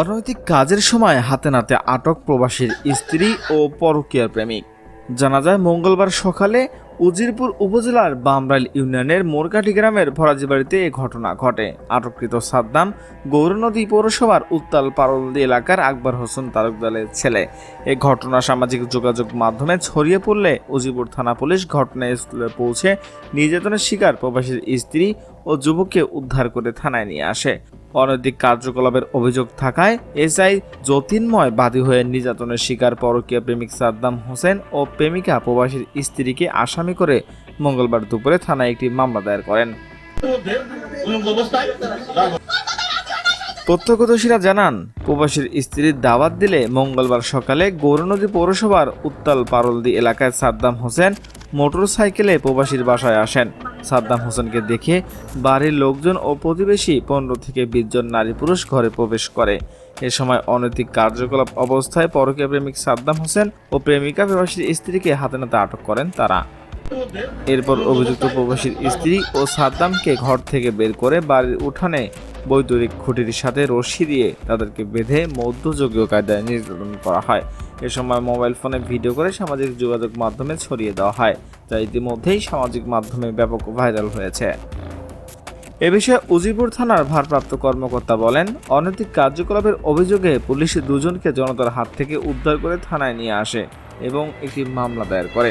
অনৈতিক কাজের সময় হাতে নাতে আটক প্রবাসীর স্ত্রী ও পরকীয়ার প্রেমিক। জানা যায়, মঙ্গলবার সকালে উজিরপুর উপজেলার বামরাইল ইউনিয়নের মোরকাটি গ্রামের ফরাজি বাড়িতে এ ঘটনা ঘটে। আটককৃত সাদ্দাম গৌরনদী পৌরসভার উত্তাল পারলদি এলাকার আকবর হোসেন তালুকদারের ছেলে। এ ঘটনা সামাজিক যোগাযোগ মাধ্যমে ছড়িয়ে পড়লে উজিপুর থানা পুলিশ ঘটনাস্থলে পৌঁছে নির্যাতনের শিকার প্রবাসীর স্ত্রী ও যুবককে উদ্ধার করে থানায় নিয়ে আসে। অনৈতিক কার্যকলাপের অভিযোগ থাকায় এসআই জ্যোতির্ময় বাদী হয়ে নির্যাতনের শিকার পরকীয় প্রেমিক সাদ্দাম হোসেন ও প্রেমিকা প্রবাসীর স্ত্রীকে আসামি করে মঙ্গলবার দুপুরে থানায় একটি মামলা দায়ের করেন। প্রত্যক্ষদর্শীরা জানান, প্রবাসীর স্ত্রীর দাওয়াত দিলে মঙ্গলবার সকালে গৌরনদী পৌরসভার উত্তাল পারলদি এলাকায় সাদ্দাম হোসেন মোটরসাইকেলে প্রবাসীর বাসায় আসেন। সাদ্দাম হোসেনকে দেখে বাড়ির লোকজন ও প্রতিবেশী পনেরো থেকে বিশ জন নারী পুরুষ ঘরে প্রবেশ করে। এ সময় অনৈতিক কার্যকলাপ অবস্থায় পরকীয়া প্রেমিক সাদ্দাম হোসেন ও প্রেমিকা প্রবাসীর স্ত্রীকে হাতে নাতে আটক করেন তারা। এরপর অভিযুক্ত প্রবাসীর স্ত্রী ও সাদ্দামকে ঘর থেকে বের করে বাড়ির উঠানে বৈদ্যুতিক খুঁটির সাথে রশি দিয়ে তাদেরকে বেঁধে মধ্যযুগীয় কায়দায় নির্যাতন করা হয়। এ সময় মোবাইল ফোনে ভিডিও করে সামাজিক যোগাযোগ মাধ্যমে ছড়িয়ে দেওয়া হয়। যা ইতিমধ্যেই সামাজিক মাধ্যমে ব্যাপক ভাইরাল হয়েছে। এ বিষয়ে উজিপুর থানার ভারপ্রাপ্ত কর্মকর্তা বলেন, অনৈতিক কার্যকলাপের অভিযোগে পুলিশ দুজনকে জনতার হাত থেকে উদ্ধার করে থানায় নিয়ে আসে এবং একটি মামলা দায়ের করে।